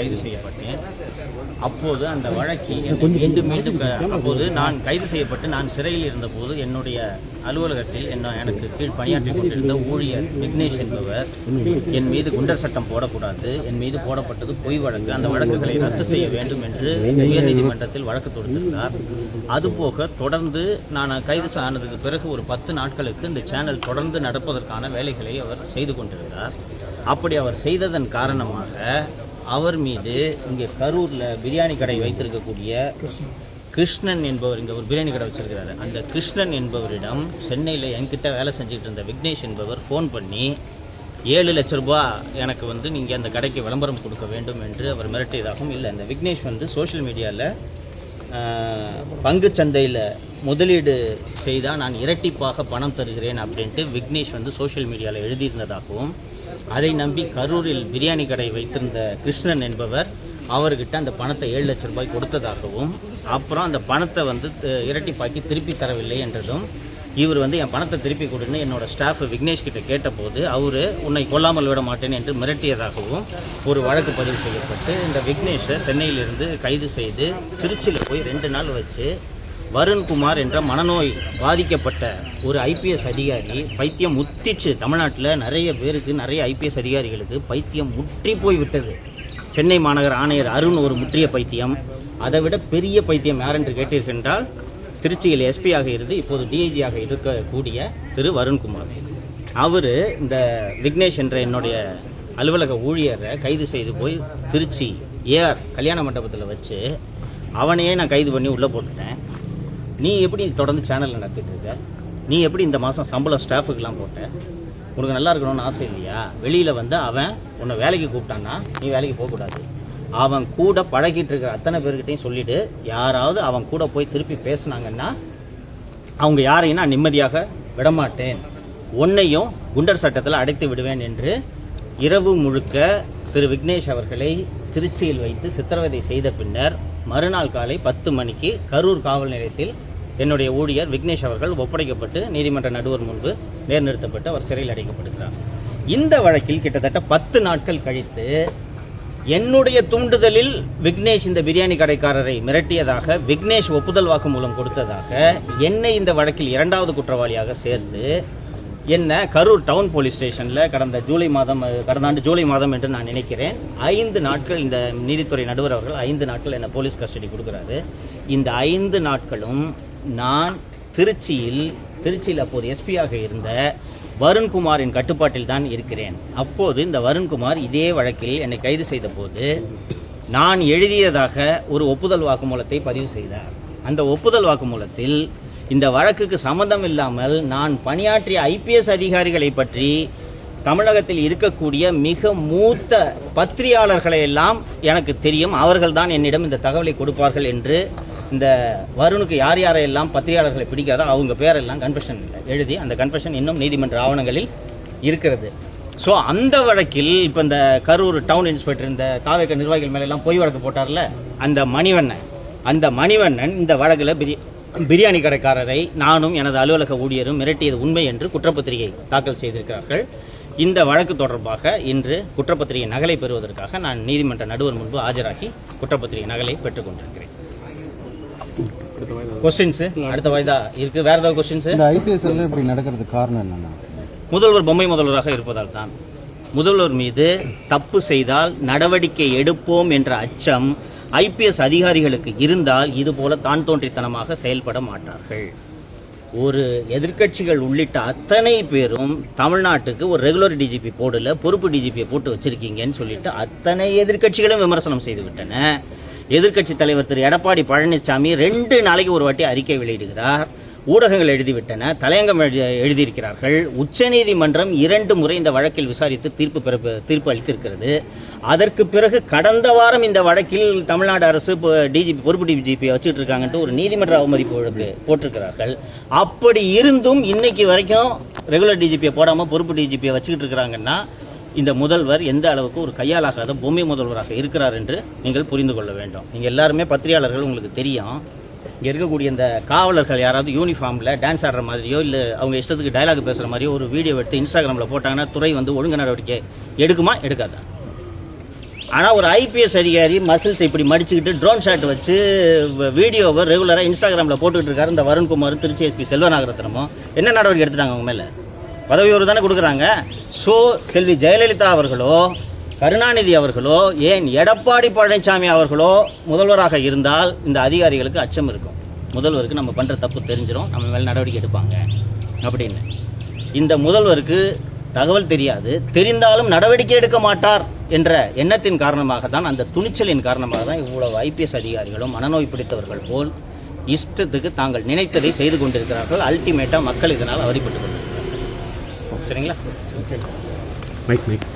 கைது செய்யப்பட்டேன். அப்போது அந்த வழக்கில் மீண்டும் மீண்டும் அப்போது நான் கைது செய்யப்பட்டு நான் சிறையில் இருந்தபோது என்னுடைய அலுவலகத்தில் என்ன எனக்கு கீழ் பணியாற்றிக் கொண்டிருந்த ஊழியர் விக்னேஷ் என்பவர் என் மீது குண்டர் சட்டம் போடக்கூடாது என் மீது போடப்பட்டது பொய் வழக்கு அந்த வழக்குகளை ரத்து செய்ய வேண்டும் என்று உயர்நீதிமன்றத்தில் வழக்கு தொடுத்திருந்தார். அதுபோக தொடர்ந்து நான் கைது ஆனதுக்கு பிறகு ஒரு பத்து நாட்களுக்கு இந்த சேனல் தொடர்ந்து நடப்பதற்கான வேலைகளை அவர் செய்து கொண்டிருந்தார். அப்படி அவர் செய்ததன் காரணமாக அவர் மீது இங்கே கரூரில் பிரியாணி கடை வைத்திருக்கக்கூடிய கிருஷ்ணன் என்பவர் இங்கே ஒரு பிரியாணி கடை வச்சிருக்கிறாரு. அந்த கிருஷ்ணன் என்பவரிடம் சென்னையில் என்கிட்ட வேலை செஞ்சுட்டு இருந்த விக்னேஷ் என்பவர் ஃபோன் பண்ணி ஏழு லட்ச ரூபாய் எனக்கு வந்து நீங்கள் அந்த கடைக்கு விளம்பரம் கொடுக்க வேண்டும் என்று அவர் மிரட்டியதாகவும் இல்லை. அந்த விக்னேஷ் வந்து சோஷியல் மீடியாவில் பங்கு சந்தையில் முதலீடு செய்தால் நான் இரட்டிப்பாக பணம் தருகிறேன் அப்படின்ட்டு விக்னேஷ் வந்து சோஷியல் மீடியாவில் எழுதியிருந்ததாகவும் அதை நம்பி கரூரில் பிரியாணி கடை வைத்திருந்த கிருஷ்ணன் என்பவர் அவர்கிட்ட அந்த பணத்தை ஏழு லட்ச ரூபாய் கொடுத்ததாகவும் அப்புறம் அந்த பணத்தை வந்து த- இரட்டிப்பாக்கி திருப்பி தரவில்லை என்றதும் இவர் வந்து என் பணத்தை திருப்பி கொடுன்னு என்னோட ஸ்டாஃப் விக்னேஷ் கிட்ட கேட்டபோது அவர் உன்னை கொல்லாமல் விட மாட்டேன் என்று மிரட்டியதாகவும் ஒரு வழக்கு பதிவு செய்யப்பட்டு இந்த விக்னேஷை சென்னையிலிருந்து கைது செய்து திருச்சியில் போய் ரெண்டு நாள் வச்சு வருண்குமார் என்ற மனநோய் பாதிக்கப்பட்ட ஒரு ஐபிஎஸ் அதிகாரி பைத்தியம் முத்திச்சு. தமிழ்நாட்டில் நிறைய பேருக்கு நிறைய ஐபிஎஸ் அதிகாரிகளுக்கு பைத்தியம் முற்றி போய் விட்டது. சென்னை மாநகர ஆணையர் அருண் ஒரு முற்றிய பைத்தியம். அதை விட பெரிய பைத்தியம் யார் என்று கேட்டீர்கள் திருச்சியில் எஸ்பியாக இருந்து இப்போது டிஐஜியாக இருக்கக்கூடிய திரு வருண்குமார். அவர் இந்த விக்னேஷ் என்ற என்னுடைய அலுவலக ஊழியரை கைது செய்து போய் திருச்சி ஏஆர் கல்யாண மண்டபத்தில் வச்சு அவனையே நான் கைது பண்ணி உள்ளே போட்டுட்டேன். நீ எப்படி தொடர்ந்து சேனல் நடத்திட்டு இருக்க? நீ எப்படி இந்த மாதம் சம்பளம் ஸ்டாஃபுக்கெல்லாம் போட்ட? உனக்கு நல்லா இருக்கணும்னு ஆசை இல்லையா? வெளியில் வந்து அவன் உன்னை வேலைக்கு கூப்பிட்டான்னா நீ வேலைக்கு போகக்கூடாது அவன் கூட பழகிட்டு இருக்கிற அத்தனை பேர்கிட்டையும் சொல்லிட்டு யாராவது அவன் கூட போய் திருப்பி பேசுனாங்கன்னா அவங்க யாரையும் நான் நிம்மதியாக விடமாட்டேன். உன்னையும் குண்டர் சட்டத்தில் அடைத்து விடுவேன் என்று இரவு முழுக்க திரு விக்னேஷ் அவர்களை திருச்சியில் வைத்து சித்திரவதை செய்த பின்னர் மறுநாள் காலை பத்து மணிக்கு கரூர் காவல் நிலையத்தில் என்னுடைய ஊழியர் விக்னேஷ் அவர்கள் ஒப்படைக்கப்பட்டு நீதிமன்ற நடுவர் முன்பு நேர்நிறுத்தப்பட்டு அவர் சிறையில் அடைக்கப்படுகிறார். இந்த வழக்கில் கிட்டத்தட்ட பத்து நாட்கள் கழித்து என்னுடைய தூண்டுதலில் விக்னேஷ் இந்த பிரியாணி கடைக்காரரை மிரட்டியதாக விக்னேஷ் ஒப்புதல் வாக்கு மூலம் கொடுத்ததாக என்னை இந்த வழக்கில் இரண்டாவது குற்றவாளியாக சேர்த்து என்ன கரூர் டவுன் போலீஸ் ஸ்டேஷனில் கடந்த ஜூலை மாதம் கடந்த ஆண்டு ஜூலை மாதம் என்று நான் நினைக்கிறேன். ஐந்து நாட்கள் இந்த நீதித்துறை நடுவர் அவர்கள் ஐந்து நாட்கள் என்னை போலீஸ் கஸ்டடி கொடுக்குறாரு. இந்த ஐந்து நாட்களும் நான் திருச்சியில் திருச்சியில் அப்போது எஸ்பியாக இருந்த வருண்குமாரின் கட்டுப்பாட்டில் தான் இருக்கிறேன். அப்போது இந்த வருண்குமார் இதே வழக்கில் என்னை கைது செய்த போது நான் எழுதியதாக ஒரு ஒப்புதல் வாக்குமூலத்தை பதிவு செய்தார். அந்த ஒப்புதல் வாக்குமூலத்தில் இந்த வழக்குக்கு சம்மந்தம் இல்லாமல் நான் பணியாற்றிய ஐபிஎஸ் அதிகாரிகளை பற்றி தமிழகத்தில் இருக்கக்கூடிய மிக மூத்த பத்திரியாளர்களை எல்லாம் எனக்கு தெரியும். அவர்கள்தான் என்னிடம் இந்த தகவலை கொடுப்பார்கள் என்று இந்த வருணுக்கு யார் யாரையெல்லாம் பத்திரிகையாளர்களை பிடிக்காதோ அவங்க பேரெல்லாம் கன்ஃபெஷன் எழுதி அந்த கன்ஃபெஷன் இன்னும் நீதிமன்ற ஆவணங்களில் இருக்கிறது. ஸோ அந்த வழக்கில் இப்போ இந்த கரூர் டவுன் இன்ஸ்பெக்டர் இந்த தாவேக்க நிர்வாகிகள் மேலெல்லாம் பொய் வழக்கு போட்டார்ல அந்த மணிவண்ணன் அந்த மணிவண்ணன் இந்த வழக்கில் பிரி பிரியாணி கடைக்காரரை நானும் எனது அலுவலக ஊழியரும் மிரட்டியது உண்மை என்று குற்றப்பத்திரிகை தாக்கல் செய்திருக்கிறார்கள். இந்த வழக்கு தொடர்பாக இன்று குற்றப்பத்திரிகை நகலை பெறுவதற்காக நான் நீதிமன்ற நடுவர் முன்பு ஆஜராகி குற்றப்பத்திரிகை நகலை பெற்றுக்கொண்டிருக்கிறேன் கொஸ்டின்ஸ் அடுத்த வாய்தா இருக்கு. வேற ஏதாவது கொஸ்டின்ஸ் இந்த ஐபிஎஸ்எல்ல இப்படி நடக்கிறதுக்கு காரணம் என்னன்னா முதல்வர் பொம்மை முதல்வராக இருப்பதால் தான். முதல்வர் மீது தப்பு செய்தால் நடவடிக்கை எடுப்போம் என்ற அச்சம் ஐபிஎஸ் அதிகாரிகளுக்கு இருந்தால் இதுபோல தான் தோன்றித்தனமாக செயல்பட மாட்டார்கள். ஒரு எதிர்க்கட்சிகள் உள்ளிட்ட அத்தனை பேரும் தமிழ்நாட்டுக்கு ஒரு ரெகுலர் டிஜிபி போடல பொறுப்பு டிஜிபியை போட்டு வச்சிருக்கீங்கன்னு சொல்லிட்டு அத்தனை எதிர்க்கட்சிகளும் விமர்சனம் செய்து விட்டன. எதிர்க்கட்சி தலைவர் திரு எடப்பாடி பழனிசாமி ரெண்டு நாளைக்கு ஒரு வாட்டி அறிக்கை வெளியிடுகிறார். ஊடகங்கள் எழுதிவிட்டன. தலையங்கம் எழுதி எழுதியிருக்கிறார்கள். உச்சநீதிமன்றம் இரண்டு முறை இந்த வழக்கில் விசாரித்து தீர்ப்பு பிறப்பு தீர்ப்பு அளித்திருக்கிறது. அதற்கு பிறகு கடந்த வாரம் இந்த வழக்கில் தமிழ்நாடு அரசு டிஜிபி பொறுப்பு டிஜிபியை வச்சுட்டு இருக்காங்கன்ட்டு ஒரு நீதிமன்ற அவமதிப்பு வழக்கு போட்டிருக்கிறார்கள். அப்படி இருந்தும் இன்னைக்கு வரைக்கும் ரெகுலர் டிஜிபியை போடாமல் பொறுப்பு டிஜிபியை வச்சுக்கிட்டு இருக்கிறாங்கன்னா இந்த முதல்வர் எந்த அளவுக்கு ஒரு கையாலாகாத பொம்மை முதல்வராக இருக்கிறார் என்று நீங்கள் புரிந்து கொள்ள வேண்டும். நீங்கள் எல்லாருமே பத்திரிகையாளர்கள் உங்களுக்கு தெரியும். இங்கே இருக்கக்கூடிய இந்த காவலர்கள் யாராவது யூனிஃபார்மில் டான்ஸ் ஆடுற மாதிரியோ இல்லை அவங்க இஷ்டத்துக்கு டயலாக் பேசுகிற மாதிரியோ ஒரு வீடியோ எடுத்து இன்ஸ்டாகிராமில் போட்டாங்கன்னா துறை வந்து ஒழுங்கு நடவடிக்கை எடுக்குமா? எடுக்காதா? ஆனால் ஒரு ஐபிஎஸ் அதிகாரி மசில்ஸ் இப்படி மடிச்சுக்கிட்டு ட்ரோன் ஷாட் வச்சு வீடியோவை ரெகுலராக இன்ஸ்டாகிராமில் போட்டுக்கிட்டு இருக்காரு இந்த வருண்குமார் திருச்சி எஸ்பி செல்வநாகரத்னமோ என்ன நடவடிக்கை எடுத்துட்டாங்க அவங்க மேலே? பதவி உயர்வு தானே கொடுக்குறாங்க. ஸோ செல்வி ஜெயலலிதா அவர்களோ கருணாநிதி அவர்களோ ஏன் எடப்பாடி பழனிசாமி அவர்களோ முதல்வராக இருந்தால் இந்த அதிகாரிகளுக்கு அச்சம் இருக்கும். முதல்வருக்கு நம்ம பண்ணுற தப்பு தெரிஞ்சிடும் நம்ம மேலே நடவடிக்கை எடுப்பாங்க அப்படின்னு. இந்த முதல்வருக்கு தகவல் தெரியாது. தெரிந்தாலும் நடவடிக்கை எடுக்க மாட்டார் என்ற எண்ணத்தின் காரணமாக தான் அந்த துணிச்சலின் காரணமாக தான் இவ்வளவு ஐபிஎஸ் அதிகாரிகளும் மனநோய் பிடித்தவர்கள் போல் இஷ்டத்துக்கு தாங்கள் நினைத்ததை செய்து கொண்டிருக்கிறார்கள். அல்டிமேட்டாக மக்கள் இதனால் அவதிப்பட்டு கொண்டிருக்கிறார்கள் சரிங்களா? Mic mic